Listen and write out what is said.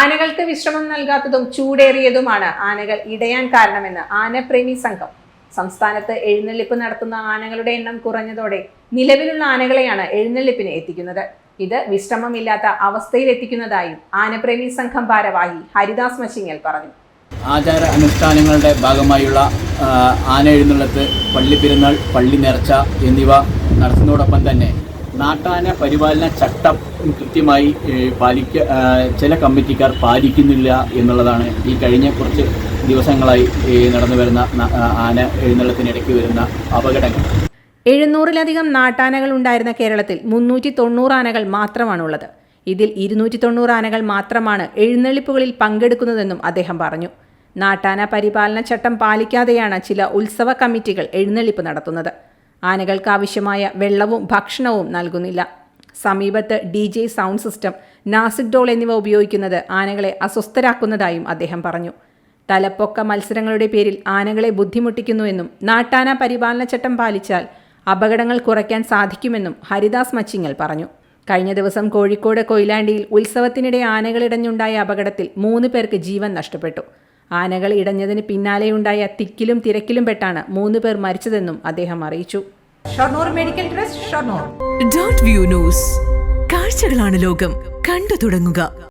ആനകൾക്ക് വിശ്രമം നൽകാത്തതും ചൂടേറിയതുമാണ് ആനകൾ ഇടയാൻ കാരണമെന്ന് ആനപ്രേമി സംഘം. സംസ്ഥാനത്ത് എഴുന്നള്ളിപ്പ് നടത്തുന്ന ആനകളുടെ എണ്ണം കുറഞ്ഞതോടെ നിലവിലുള്ള ആനകളെയാണ് എഴുന്നള്ളിപ്പിന് എത്തിക്കുന്നത്. ഇത് വിശ്രമമില്ലാത്ത അവസ്ഥയിൽ എത്തിക്കുന്നതായും ആനപ്രേമി സംഘം ഭാരവാഹി ഹരിദാസ് മച്ചിങ്ങൽ പറഞ്ഞു. ആചാര അനുഷ്ഠാനങ്ങളുടെ ഭാഗമായുള്ള ആന എഴുന്നള്ളത്ത് പള്ളിപ്പെരുന്നാൾ പള്ളി നേർച്ച എന്നിവ നടത്തുന്നതോടൊപ്പം തന്നെ നാട്ടാന പരിപാലന ചട്ടം കൃത്യമായി പാലിക്ക ചില കമ്മിറ്റിക്കാർ പാലിക്കുന്നില്ല എന്നുള്ളതാണ് ഈ കഴിഞ്ഞ കുറച്ച് ദിവസങ്ങളായി നടന്നു വരുന്ന ആന എഴുന്നള്ളത്തിനിടയ്ക്ക് വരുന്ന അപകടങ്ങൾ. എഴുന്നൂറിലധികം നാട്ടാനകൾ ഉണ്ടായിരുന്ന കേരളത്തിൽ മുന്നൂറ്റി തൊണ്ണൂറ് ആനകൾ മാത്രമാണുള്ളത്. ഇതിൽ ഇരുന്നൂറ്റി തൊണ്ണൂറ് ആനകൾ മാത്രമാണ് എഴുന്നള്ളിപ്പുകളിൽ പങ്കെടുക്കുന്നതെന്നും അദ്ദേഹം പറഞ്ഞു. നാട്ടാന പരിപാലന ചട്ടം പാലിക്കാതെയാണ് ചില ഉത്സവ കമ്മിറ്റികൾ എഴുന്നള്ളിപ്പ് നടത്തുന്നത്. ആനകൾക്ക് ആവശ്യമായ വെള്ളവും ഭക്ഷണവും നൽകുന്നില്ല. സമീപത്ത് D J sound system Nashik dhol എന്നിവ ഉപയോഗിക്കുന്നത് ആനകളെ അസ്വസ്ഥരാക്കുന്നതായും അദ്ദേഹം പറഞ്ഞു. തലപ്പൊക്ക മത്സരങ്ങളുടെ പേരിൽ ആനകളെ ബുദ്ധിമുട്ടിക്കുന്നുവെന്നും നാട്ടാന പരിപാലന ചട്ടം പാലിച്ചാൽ അപകടങ്ങൾ കുറയ്ക്കാൻ സാധിക്കുമെന്നും ഹരിദാസ് മച്ചിങ്ങൽ പറഞ്ഞു. കഴിഞ്ഞ ദിവസം കോഴിക്കോട് കൊയിലാണ്ടിയിൽ ഉത്സവത്തിനിടെ ആനകളിടഞ്ഞുണ്ടായ അപകടത്തിൽ മൂന്ന് പേർക്ക് ജീവൻ നഷ്ടപ്പെട്ടു. ആനകൾ ഇടഞ്ഞതിന് പിന്നാലെയുണ്ടായ തിക്കിലും തിരക്കിലും പെട്ടാണ് മൂന്ന് പേർ മരിച്ചതെന്നും അദ്ദേഹം അറിയിച്ചു. Shoranur medical trust Shoranur. Dot view news കാഴ്ചകളാണ് ലോകം. കണ്ടു തുടങ്ങുക.